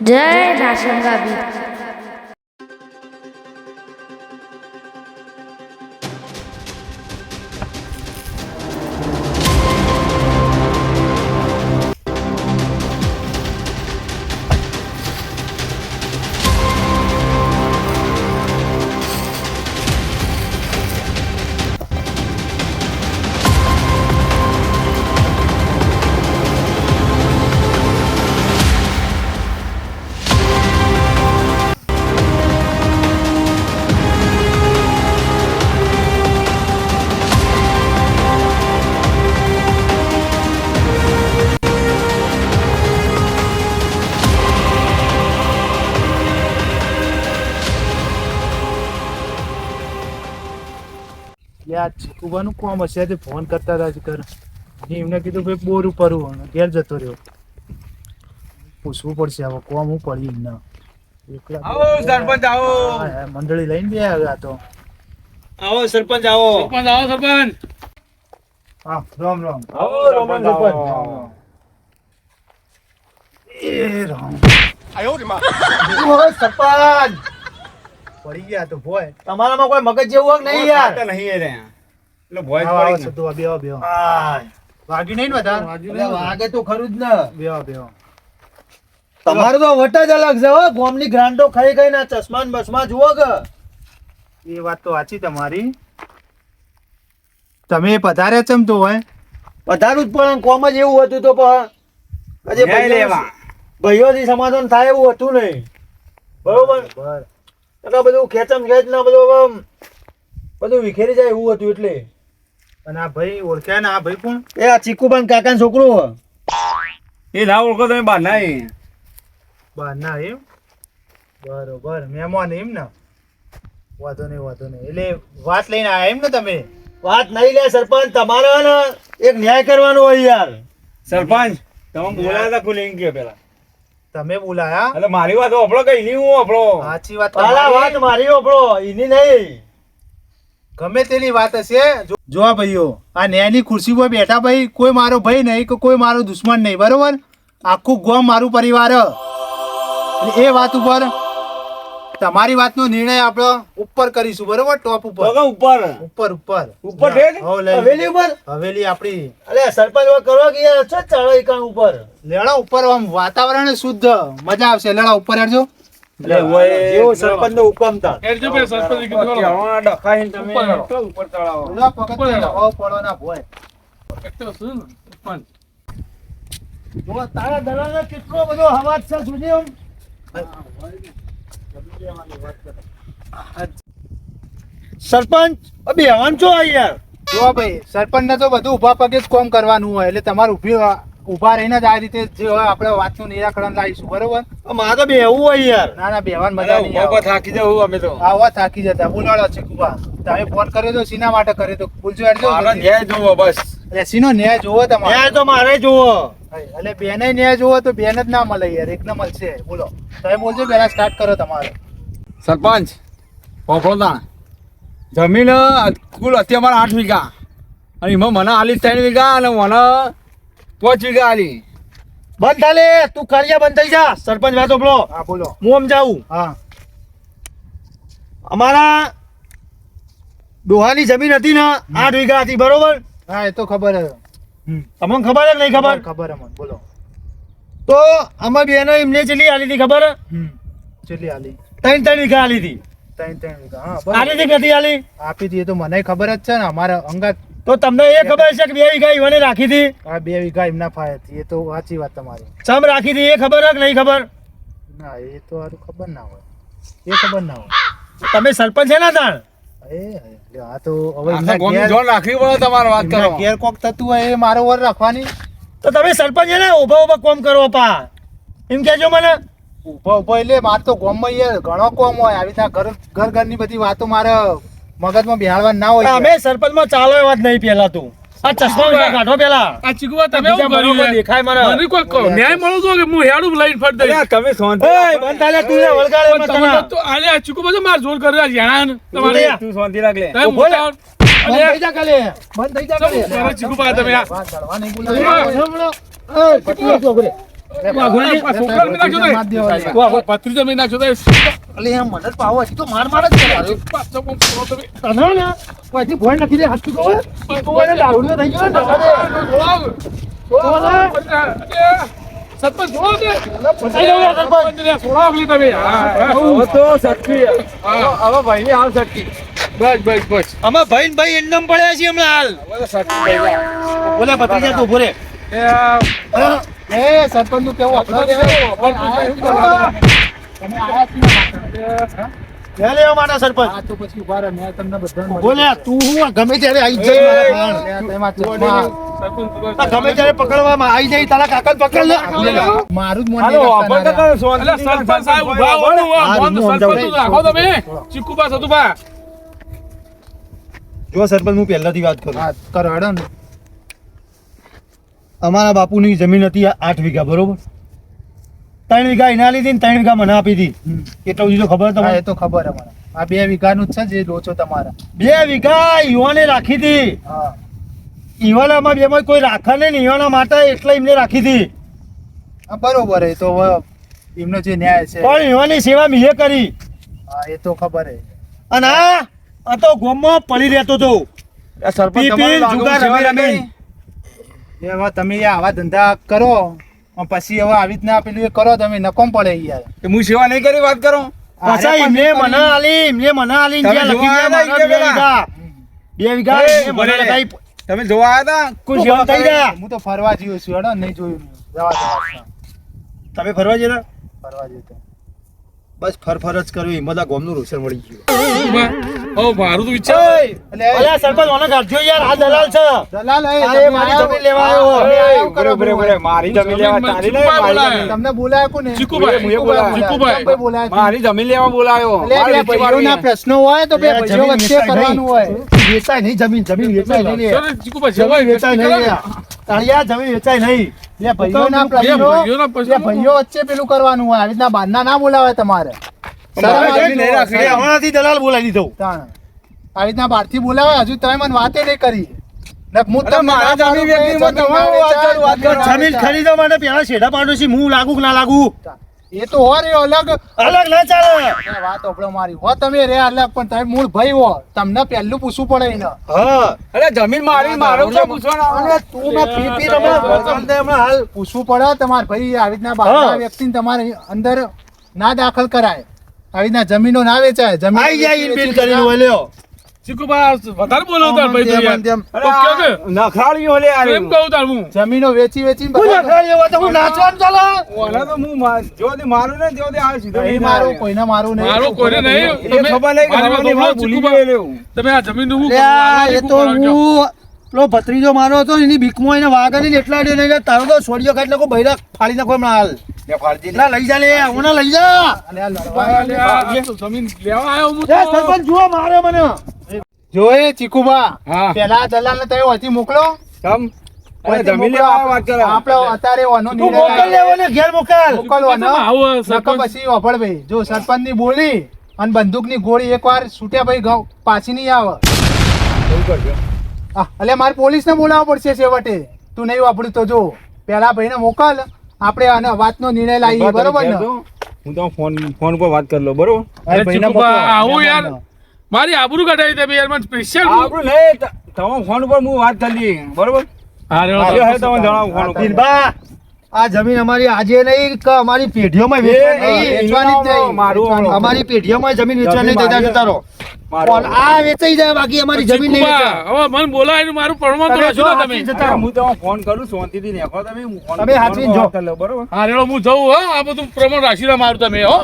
જય નાશંગા યાર કોમ હશે? આજે ફોન કરતા હતા કર એમને કીધું ભાઈ બોર ઉપર ઘેર જતો રહ્યો. પૂછવું પડશે હવે કોમ હું પડી એમને. આવો સરપંચ આવો. મંડળી લઈને બે આવ્યા તો. આવો સરપંચ આવો. સરપંચ આવો સરપંચ. હા રામ રામ. આવો રમણ સરપંચ. એ રામ. સરપંચ. પડી ગયા તો ભોય. તમારામાં કોઈ મગજ જેવું હોય નહીં યાર? નહીં રે. એટલે ભોય આવો, આવો, પડી બેહો, બેહો. વાગ્યું નહીં ને બધા? વાગે તો ખરું જ ને. બેહો, બેહો. તમારું તો વટ જ અલગ છે હો. ગોમની ગ્રાન્ડો ખાઈ ખાઈ ના ચશ્મા બસમાં જુઓ કે. એ વાત તો સાચી તમારી. તમે પધાર્યા ચમ તો હોય. પધારું જ પણ કોમ જ એવું હતું તો પણ ભાઈઓથી સમાધાન થાય એવું હતું નહીં. બરોબર? એટલે બધું ખેંચમ ખેંચ ના બધું બધું વિખેરી જાય એવું હતું એટલે. અને આ ભાઈ ઓળખ્યા ને આ ભાઈ કોણ? એ આ ચીકુબાન કાકા છોકરો. એ ના ઓળખો તમે બાર ના બાર ના એમ? બરોબર મહેમાન એમ ને? વાંધો નહીં વાંધો નહીં. એટલે વાત લઈને આયા એમ ને તમે? વાત નહીં લે સરપંચ તમારે ને એક ન્યાય કરવાનો હોય યાર. સરપંચ તમે બોલાયા હતા ખુલી એમ કે પેલા તમે બોલાયા? એટલે મારી વાત ઓપડો કઈ નહીં હું ઓપડો સાચી વાત વાત. મારી ઓપડો એની નહીં. ગમે તેની વાત હશે જો- ભાઈઓ આ નેની ખુરશી પર બેઠા ભાઈ કોઈ મારો ભાઈ નહીં કે કોઈ મારો દુશ્મન નહીં બરોબર? આખું ગોમ મારું પરિવાર. એ વાત ઉપર તમારી વાતનો નિર્ણય આપણે ઉપર કરીશું બરોબર? ટોપ ઉપર. ઉપર. ઉપર ઉપર. ઉપર. હવેલી ઉપર? હવેલી આપણી અરે સરપંચ કરવા કરો કે યાર છો ચાલો એકાણ ઉપર. લેણા ઉપર આમ વાતાવરણ શુદ્ધ. મજા આવશે. લેણા ઉપર હેડજો. એટલે ઓય સરપંચ નો હુકમ તમે ઉપર ચડાવો. જો તારા દલાલનો કેટલો બધો અવાજ છે આમ. સરપંચ અબે હવાન છો યાર? જો ભાઈ સરપંચ ને તો બધું ઊભા પગે જ કોમ કરવાનું હોય એટલે તમારે ઊભી ઊભા રહીને જ આ રીતે જે હોય આપણે વાતનું નિરાકરણ લાવીશું બરોબર? મારે તો બેવું હોય યાર. ના ના બેહવાન મજા નહીં ઊભા ઊભા આવે. થાકી જવું અમે તો. આવા થાકી જતા બોલાડો છે કુબા તમે ફોન કર્યો તો સીના માટે કર્યો તો ભૂલજો એટલે મારો ન્યાય જોવો બસ. એટલે સીનો ન્યાય જોવો તમારે. ન્યાય તો મારે જુઓ એટલે બેને ન્યાય જોવો તો બેન જ ના મળે યાર એક ના મળશે. બોલો. તમે બોલજો પહેલા સ્ટાર્ટ કરો તમારે. સરપંચ પોપડો તાણ જમીન કુલ અત્યારે મારા આઠ વીઘા. અને એમાં મને આલી ત્રણ વીઘા અને મને પાંચ વીઘા આલી બંધ થાલે તું ખાલી બંધ થઈ જા. સરપંચ વાતો હા બોલો. હું સમજાવું? હા. અમારા ડોહાની જમીન હતી ને આઠ વીઘા હતી બરોબર? હા એ તો ખબર હે. તમને ખબર જ નહીં ખબર? ખબર હે મને બોલો. તો અમર બેનો એમને ચેલી આલી હતી ખબર? ચેલી આલી. ત્રણ ત્રણ વીઘા આલી હતી. ત્રણ ત્રણ વીઘા હા આલી હતી કે નથી આલી? આપી દઈએ તો મને ખબર જ છે ને અમારા અંગાત તો તમને એ ખબર છે કે બે વીઘા ઈવને રાખી હતી? આ બે વીઘા એમના ફાય હતી. એ તો સાચી વાત તમારી. ચમ રાખી હતી? એ ખબર હે કે નહીં ખબર? ના એ તો હારું ખબર ના હોય. એ ખબર ના હોય. તમે સરપંચ છે ને તાણ? એ આ તો હવે એમના ઘેર- જોડ રાખવી પડે તમારે વાત કરો ઘેર કોક થતું હોય એ મારો વર રાખવાની. તો તમે સરપંચ છે ને ઊભા ઊભા કોમ કરો પા એમ કહેજો મને. ઊભા ઊભા એટલે મારે તો ગામમાં યાર ઘણો કોમ હોય. આવી રીતના ઘર ઘર ઘરની બધી વાતો મારે મગજમાં બેહાડવા ના હોય અમે સરપંચમાં ચાલો એ વાત નહીં પેલા તું. આ ચશ્મા વિશે કાઢો પેલા આ ચીકુબા તમે શું કર્યું દેખાય મને. મને કોઈ કહો, ન્યાય મળો છો કે હું હેડું લઈને ફટ દઈશ? તમે શાંતિ એય, રાખો. તું લે વળગાડે તમે તો આલે આ ચીકુબા તો માર જોર કરે આ ઝાણા તમારે. તું શાંતિ રાખ લે. તમે ઊભો રે. મોટા- બંધ થઈ જા કાલે. બંધ થઈ જા કાલે. શું તમે આ? વાત કરવા નહીં બોલાય. બસ બસ બસ. અમે ભાઈ ને ભાઈ એન્ડમ પડ્યા છીએ હમણાં હાલ. બોલા ભત્રીજા તું ઊભો રે. એ, સરપંચનું કેવું આપણો તમે આયા જ નહીં. લે લેવા માટે સરપંચ. પછી ઊભા રહો, મેં તમને બધાને મળી તું હું? ગમે ત્યારે આવી જાય મારા પ્રાણ. લે, તેમાં ચશ્મા. સરપંચ આ ગમે ત્યારે પકડવામાં આવી જાય તારા કાકા પકડ લે. મારું જ સરપંચ સાહેબ ઊભા હો ને, હા, મોહન હું. સરપંચ રાખો તમે. ચીકુબા સતુબા જો સરપંચ હું પહેલાથી વાત કરું. હા, કરો હેડો ને. અમારા બાપુની જમીન હતી આઠ વીઘા બરોબર? ત્રણ વીઘા એના લીધી ને ત્રણ વીઘા મને આપી હતી એટલું બીજું ખબર તમારે? એ તો ખબર અમારે. આ બે વીઘાનું જ છે જે લોચો તમારા. બે વીઘા યુવાને રાખી હતી ઈવાનામાં બેમાં કોઈ રાખે નહીં ને ઈવાના માટે એટલે એમને રાખી હતી બરોબર એ તો એમનો જે ન્યાય છે. પણ ઈવાની સેવા મેં કરી. હા એ તો ખબર હે અને આ આ તો ગોમમાં પડી રહેતો હતો. સરપંચ જુગાર લાગુ રમી રમી. હવે તમે આવા ધંધા કરો પછી હવે આવી રીતના પેલું એ કરો તમે નકોમ પડે યાર. હું સેવા નહીં કરી વાત કરો. પાછા એમને મને આલી એમને મને આલી જ્યાં બે વીઘા. મને. તમે જોવા આવ્યા હતા થઈ ગયા? હું તો ફરવા જયો છું હેડો નહીં જોયું જવા તમે ફરવા જતા? ફરવા જતો બસ ફર ફર જ કરવી બધા ગોમનું રોશન મળી ગયું. મારું તો વિચાર એટલે સરપંચ મને કાઢજો યાર આ દલાલ છે. દલાલ એ મારી જમીન લેવા આવ્યો. મારી જમીન તારી મારી તમને બોલાય કોને? ચીકુભાઈ, મુએ બોલાયા. ચીકુભાઈ. કોઈ મારી જમીન લેવા બોલાયો. એટલે મારી બે વેચી ભાઈઓના પ્રશ્નો હોય તો બે ભાઈઓ વચ્ચે વેચાય કરવાનું હોય. નહીં. વેચાય નહીં જમીન જમીન વેચાય નહીં. ચાલો, જમીન જવાય, વેચાય નહીં તાળિયા જમીન વેચાય નહીં. બે ભાઈઓના બે પ્રશ્નો ભાઈઓના બે પ્રશ્નો. ભાઈઓ વચ્ચે પેલું કરવાનું હોય આવી રીતના બહારના ના બોલાવે તમારે. હમણાંથી દલાલ બોલાવી દીધો. આવી રીતના બહારથી બોલાવે હજુ તમે મને વાતે નહીં કરી. ખરીદવા માટે પેલા શેઢા પાડું છું હું લાગુ કે ના લાગુ એ તો હો રે અલગ. અલગ ના ચાલે. વાત ઓપડો મારી. હો તમે રે અલગ પણ તમે મૂળ ભાઈ હો. તમને પહેલું પૂછવું પડે એને. હા. અરે જમીન મારી મારો શું પૂછવાના? અને તું મેં પી પી તમે ભગવાનને હમણાં હાલ પૂછવું પડે. તમારે ભાઈ આવી રીતના બહારના વ્યક્તિ વ્યક્તિને તમારે અંદર ના દાખલ કરાય. આવી રીતના જમીનો ના વેચાય. જમીન આઈ જાય ઇન બિલ કરીને ના- ચીકુબા, વધારે બોલો તાર ભાઈ તો યાર. તેમ, અરે તો કયો કે? આ નખરાળીઓ લે આ એમ કહું તાર હું. જમીનો વેચી વેચી હું નખરાળી તો હું નાચવાનું ચાલે ઓલા તો હું મા- જોથી મારું ને આ સીધો મારું. કોઈને મારું નહીં મારું કોઈને નહીં. એ ખબર નહીં મારી વાત વાત ભૂલી ચીકુબા, તમે આ જમીનનું શું અલ્યા, એ તો હું પેલો ભત્રીજો મારો હતો એની બીકમાં એને વાઘ એટલા ડે નહીં તારો તો છોડીયો બૈરા ફાડી નાખો હમણાં હાલ. ના લઈ જા લે હમણાં લઈ જા. અને આ લડવા અલે આ તો જમીન લેવા આવ્યો હું સરપંચ જુઓ માર્યો મને. જોયે ચીકુબા પેલા દલાલ ને તમે વધી મોકલો. તમ જમીન લેવા વાત કરો. આપણો અત્યારે ઓનો મોકલ લેવો ને ઘેર મોકલ. મોકલવાનો. આવો સરપંચ. પછી વાપર ભાઈ જો સરપંચની બોલી અને બંદૂકની ગોળી એકવાર છૂટ્યા ભાઈ પાછી નહીં આવે. એટલે મારે પોલીસ ને બોલાવવા પડશે છેવટે. તું નહીં વાપર્યું તો જો. પેલા ભાઈને મોકલ. આપણે આને વાતનો નિર્ણય લાવીએ બરોબર ને? હું તો ફોન ફોન પર વાત કરી લો બરોબર? અરે આવું યાર મારી આબરૂ કઢાવી તમે યાર મને સ્પેશિયલ આબરૂ લે ત- ફોન પર હું વાત કરી બરોબર? હા રે તમે જણાવો ફોન પર દિલબા આ જમીન અમારી આજે નહીં કે અમારી પેઢીઓમાં વેચવાની નહીં. વેચવાની મારું અમારી પેઢીઓમાં જમીન વેચવાની જતા જતા રહો પણ આ વેચાઈ જાય બાકી અમારી જમીન નહીં વેચાય. હવે મને બોલાય મારું પ્રમાણ તો છો જો તમે. જતા હું તમને ફોન કરું શાંતિથી નેખો તમે. હું ફોન તમે હાચવીને જો. કરી બરોબર? હા રેડો હું જઉં હો. આ બધું પ્રમાણ રાખીને મારું તમે હો.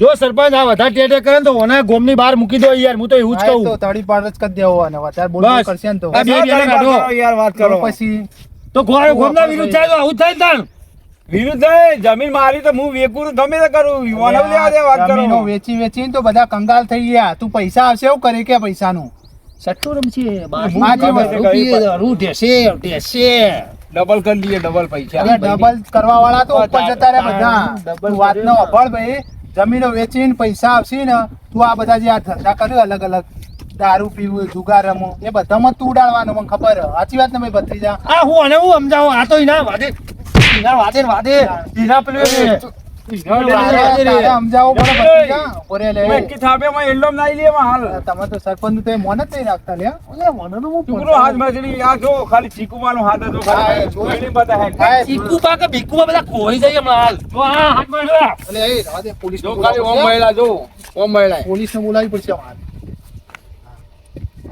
જો સરપંચ આ વધારે ટેટે કરે તો ઓને ગોમની બહાર મૂકી દો યાર હું તો એવું જ હા, તો કહું. તળી પાડ જ કરી દેવો અને વધારે બોલ કરશે ને તો. આ બે બેને કાઢો. યાર વાત કરો. પછી તો ગો- ગોમના વિરુદ્ધ થાય તો આવું થાય તાણ. વિરુદ્ધ જમીન મારી તો હું વેકું તો ગમે તે કરું યુવાનો લેવા વાત જમીનો કરો. વેચી વેચીને તો બધા કંગાલ થઈ ગયા. તું પૈસા આવશે એવું કરે કે પૈસાનું? સટ્ટો રમશે, બાજુ માજી રૂપિયે દારૂ ઢેસે, ઢેસે. ડબલ કરી લઈએ ડબલ પૈસા. ડબલ કરવા વાળા તો ઉપર જતા રહે બધા. વાત નો અભળ ભાઈ. જમીનો વેચીને પૈસા આવશે ને તું આ બધા જે આ ધંધા કર્યો અલગ અલગ દારૂ પીવું જુગાર રમવું એ બધામાં તું ઉડાડવાનો મને ખબર સાચી વાત ને ભાઈ ભત્રીજા? આ હું અને હું સમજાવું આ તો એના વાદે એના વાદે વાદે. એના પેલું તારે ને નું મહિલા પડશે.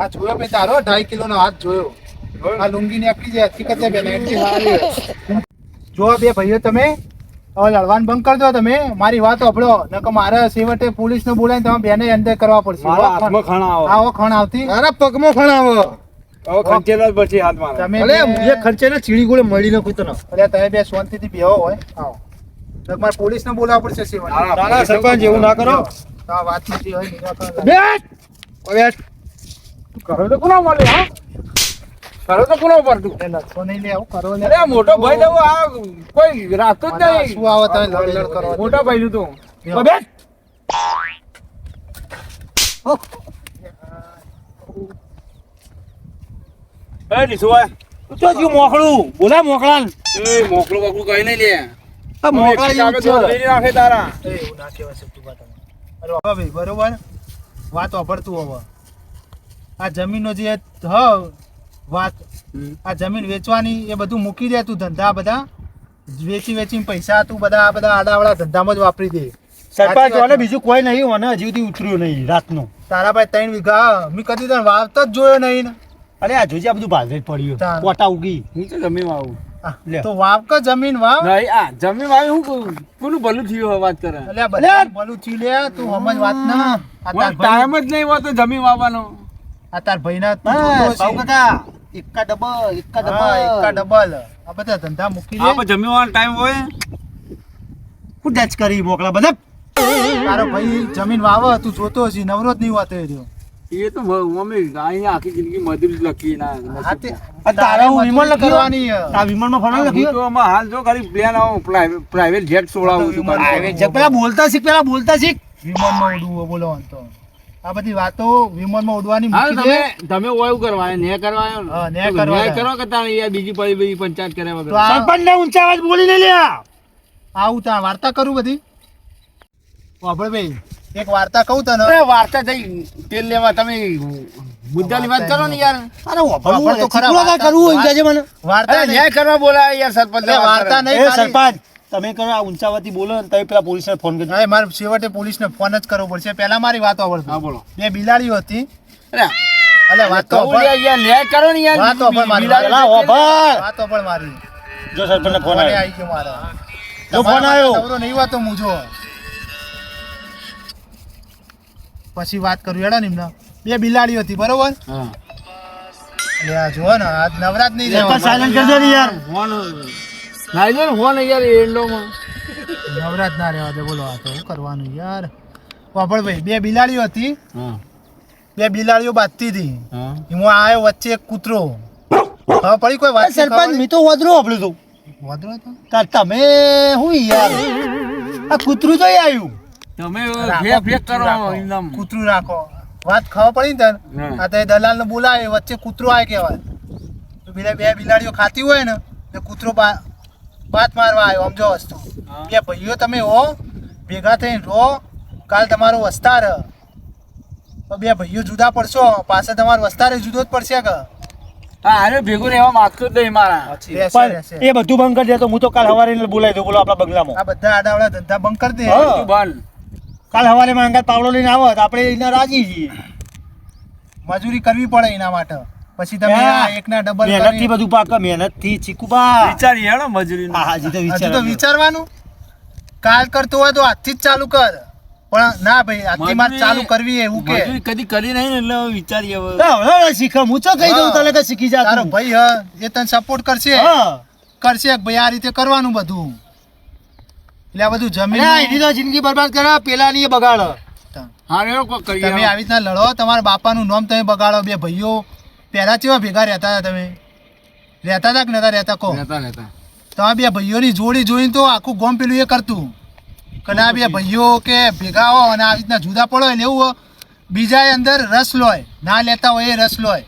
આ જોયો તારો ઢાઈ કિલો નો હાથ જોયો. આ લુંગી આખી જે હકીકત છે. જો બે ભાઈઓ તમે હવે લડવાનું બંધ કરી દો તમે. મારી વાત સાંભળો. નકર મારે છેવટે પોલીસને બોલાવીને તમે બેને અંદર કરવા પડશે. મારા હાથમાં ખણ. આવો. આવો ખણ આવતી. મારા પગમાં ખણ આવો. ખંચેલા જ પછી હાથ મારા. તમે કરો તો કોના મળે હા કરો તો કોના ઉપર તું એ નકશો નહીં લે આવું કરો લે. અરે મોટો ભાઈ જવો આ કોઈ રાખતો જ નહીં. શું આવે તમે લડ લડ કરો મોટા ભાઈ નું તો. બેહો. બેટ એ દીસુઆ તો જીવ મોકળું? બોલા મોકળા એ મોકલો બકલું કઈ નહીં લે. આ મોકળા જેવું છે. લઈને તારા. એ એવું ના કહેવાય સતુભા તમે. અરે હવે ભાઈ બરોબર. વાત વાપરતું હવે. આ જમીનો જે હ વાત આ જમીન વેચવાની એ બધું મૂકી દે તું ધંધા બધા. વેચી વેચીને પૈસા તું બધા આ બધા આડાવાળા ધંધામાં જ વાપરી દે. સરપંચ ને? બીજું કોઈ નહીં મને હજી સુધી ઉતર્યું નહીં રાતનું. તારા ભાઈ ત્રણ વીઘા મેં કદી તને વાવતો જ જોયો નહીં ને. અરે આ જોજે આ બધું બાજરે પડ્યું. કોટા પોટા ઉગી. હું તો જમીન વાવું. તો વાવ કે જમીન વાવ? નહીં આ જમીન આવી હું કહું? કોનું ભલું થયું વાત કરે? આ ભલું થયું લે તું સમજ વાત ના. આ તાર ટાઈમ જ નહીં હોતો જમીન વાવવાનો. આ તાર ભાઈના જોતો કાકા, એકા ડબલ એકા ડબલ. એકા ડબલ. ડબલ આ બધા ધંધા મૂકી આ દે પણ જમીન ટાઈમ હોય. હું ડચ કરી મોકલા બધા. તારો ભાઈ જમીન વાવ તું જોતો હશે નવરો જ નહીં એ રહ્યો એ તો મમ્મી અહીંયા આખી જિંદગી મજૂરી જ લખી ના તારા હું? કરવાની હે. આ વિમાનમાં ફરવા હું લખ્યું? તો આમાં હાલ જો ખાલી પ્લેન આવું પ્રાઇવેટ જેટ સોળાવું છું પ્રાઇવેટ જેટ પેલા બોલતા શીખ પેલા બોલતા શીખ. વિમાનમાં ઉડવું બોલો તો. આ બધી વાતો વિમાનમાં ઉડવાની મૂકી દે. તમે તમે ઓયું કરવા ને કરવા ને? કરવા ને કરો કે તારે યાર બીજી પડી બીજી પંચાયત કરે વગર? સરપંચ ને ઊંચા અવાજ બોલીને લ્યા. આવું તા વાર્તા કરું બધી? વાપડ ભાઈ એક વાર્તા કહું તને. અરે વાર્તા થઈ. તેલ લેવા તમે મુદ્દાની વાત કરો ને યાર. અરે વાપર તો ખરા ખરા વાર્તા. કરવું હોય મને. વાર્તા નહીં. ન્યાય કરવા બોલાય યાર સરપંચ વાર્તા નહીં સરપંચ. તમે કરો આ ઊંચાવાથી બોલો ને તમે પેલા પોલીસને ફોન કરજો. હવે મારે છેવટે પોલીસને ફોન જ કરવો પડશે. પહેલા મારી વાત હા બોલો. બે બિલાડીઓ હતી. અરે અલે વાત તો કહું યાર, લે કરો ને યાર. વાત તો પણ મારી વાત તો પણ મારી. જો સરપંચ ને ફોન આવ્યો. આવી ગયો મારો. જો ફોન આવ્યો. નવરો નહીં હોતો મુજો પછી વાત કરું હેડા ને એમને. બે બિલાડીઓ હતી બરોબર? હા. લે આ જો ને આજ નવરાત નહીં સાયલેન્ટ કરજો ને યાર. ફોન નાઈ લો ને ફોન યાર એન્ડોમાં નવરાત ના રહેવા દે બોલો આ તો શું કરવાનું યાર? વાપડ ભાઈ બે બિલાડીઓ હતી. બે બિલાડીઓ બાંધતી હતી. હું. આવ્યો વચ્ચે એક કૂતરો. હવે પડી કોઈ વાત સરપંચ મેં તો વધરો આપણું તું. વધરો તો તાર તમે હું યાર? આ કૂતરું તો આવ્યું તમે ફેક કરો રાખો. કૂતરું રાખો. વાત ખબર પડી ને તને? આ તે દલાલ ને બોલાવે વચ્ચે કૂતરો આવે કહેવાય. તો બે બિલાડીઓ ખાતી હોય ને કૂતરો બા- મારવા આવ્યો આમ વસ્તુ. હા. બે ભાઈઓ તમે હો ભેગા થઈને રો કાલ તમારો વસ્તાર. તો બે ભાઈઓ જુદા પડશો પાછા તમારો વસ્તાર જુદો જ પડશે કે હા અરે ભેગું રહેવા માંગતો જ નહીં મારા. એ બધું બંધ કરી દે તો હું તો કાલ સવારે એને બોલાવી દઉં બોલો આપણા બંગલામાં. આ બધા આડાવડા ધંધા બંધ કરી દે. હા. તું બંધ. કાલ સવારે માંગા પાવડો લઈને આવો તો આપણે એના રાજી છીએ. મજૂરી કરવી પડે એના માટે. પછી તમે. આ એકના ડબલ મહેનતથી બધું પાક મહેનતથી ચીકુબા. વિચારી હેડો મજૂરી હા હજી તો વિચાર તો વિચારવાનું. કાલ કરતો હોય તો આજથી જ ચાલુ કર. પણ ના ભાઈ આજથી મારે ચાલુ કરવી એવું કે. મજૂરી કદી કરી નહીં ને એટલે હવે વિચારી હવે. શીખ હું તો કહી દઉં. તને કે શીખી જા તારો ભાઈ હ એ તને સપોર્ટ કરશે. હા. કરશે ભાઈ આ રીતે કરવાનું બધું. એટલે આ બધું જમીન આ એની તો જિંદગી બરબાદ કરે પેલા ની બગાડ. તમે આવી રીતના લડો. તમારા બાપાનું નામ તમે બગાડો બે ભાઈઓ. પહેલા કેવા ભેગા રહેતા હતા તમે? રહેતા હતા કે નતા રહેતા? કહો. રહેતા રહેતા. તો તમે બે ભાઈઓની જોડી જોઈને તો આખું ગોમ પેલું એ કરતું. કે ના બે ભાઈઓ કે ભેગા હો અને આવી રીતના જુદા પડો એટલે એવું બીજા અંદર રસ લોય. ના લેતા હોય એ રસ લોય.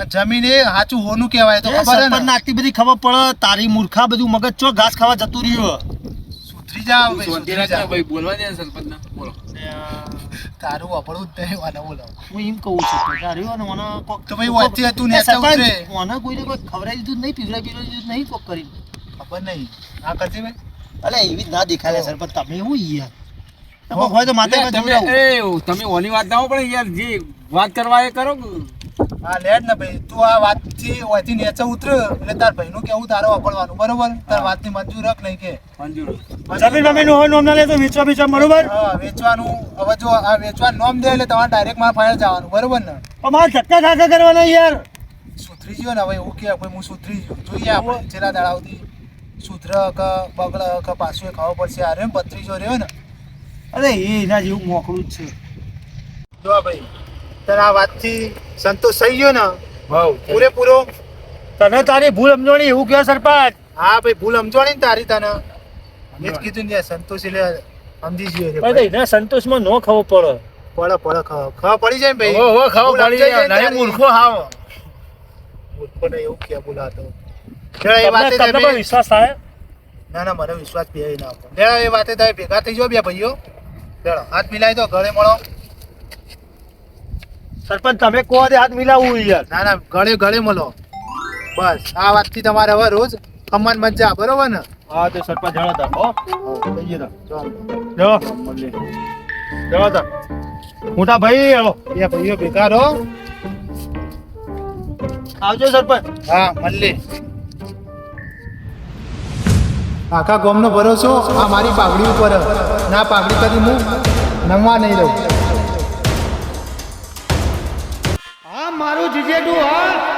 આ જમીન એ સાચું હોનું કહેવાય તો ખબર ને? આટલી બધી ખબર પડે તારી મૂર્ખા બધું મગજ ચો ઘાસ ખાવા જતું રહ્યું? સુધરી જાવ. ને બોલવા દે સરપંચ બોલો. તારું વાપરવું જ નહીં મને બોલો હું એમ કહું છું કે તારી મને કોક તો ભાઈ વાંચી હતું ને ઉતરે. મને કોઈને કોઈ ખવડાવી દીધું નહીં પીવડાવી પીવડાવી દીધું નહીં કોક કરી ખબર નહીં. આ કરતી ભાઈ? અલે એવી જ ના દેખાય સર પણ તમે એવું યાર? કોક હોય તો તમે તમે ઓની વાત ના હો પણ યાર જે વાત કરવા એ કરો. હા લેડ ને ભાઈ. તું આ ઓયથી નીચે ઉતર એટલે તાર ભાઈનું કેવું તારે વાપરવાનું બરોબર? તાર વાતની મંજૂર રખ નહીં કે. મંજૂર જમીન બમીન હોય નોમ ના લે તો વેચવા બેચવા બરોબર? હા વેચવાનું. હવે જો આ વેચવા નોમ દે એટલે તમારે ડાયરેક્ટ મારા ફાયર જવાનું બરોબર ને? પણ મારે ધક્કા કરવાના યાર. સુધરી ગયો ને હવે એવું કે ભાઈ હું સુધરી ગયો. જોઈએ આપણે છેલ્લા દાડાઓથી. સુધર કે બગડ કે પાછું ખાવો પડશે. આ રહ્યો ને બત્રીજો રહ્યો ને. અરે એ એના જેવું મોકળું જ છે. જો ભાઈ. તને આ વાતથી સંતોષ થઈ ગયો ને? પૂરેપૂરો. તને તારી ભૂલ સમજણી એવું કહે સરપંચ. હા ભાઈ ભૂલ સમજવાની ને તારી તને. એ જ કીધું ને સંતોષ એટલે સમજી ગયો. એના સંતોષમાં ન ખબર પડે. પડે પડે ખાવ. ખબર પડી જાય ને ભાઈ? હો, હો, ભૂલ પડી જાય. નહીં મૂર્ખો હાવ. મૂર્ખો ને એવું કે બોલાતો એ વાતે તમને પણ વિશ્વાસ થાય? ના ના મને વિશ્વાસ બે ના આપો એ વાતે તમે ભેગા થઈ જાઓ બે ભાઈઓ. ચલો હાથ મિલાવી દો ઘરે મળો. સરપંચ તમે કહો દે હાથ મિલાવું યાર. ના ના ગળે ગળે મળો. બસ આ વાતથી તમારે હવે રોજ ખમણ મજા બરોબર ને? હા તો સરપંચ જવા તા હો. જઈએ તા જો જવા તા મોટા ભાઈ આવો એ ભાઈઓ બેકાર હો આવજો સરપંચ. હા મલ્લે આખા ગોમનો ભરોસો આ મારી પાઘડી ઉપર. ના પાઘડી કરી હું નમવા નહીં રહું. મારું જીજેડું હા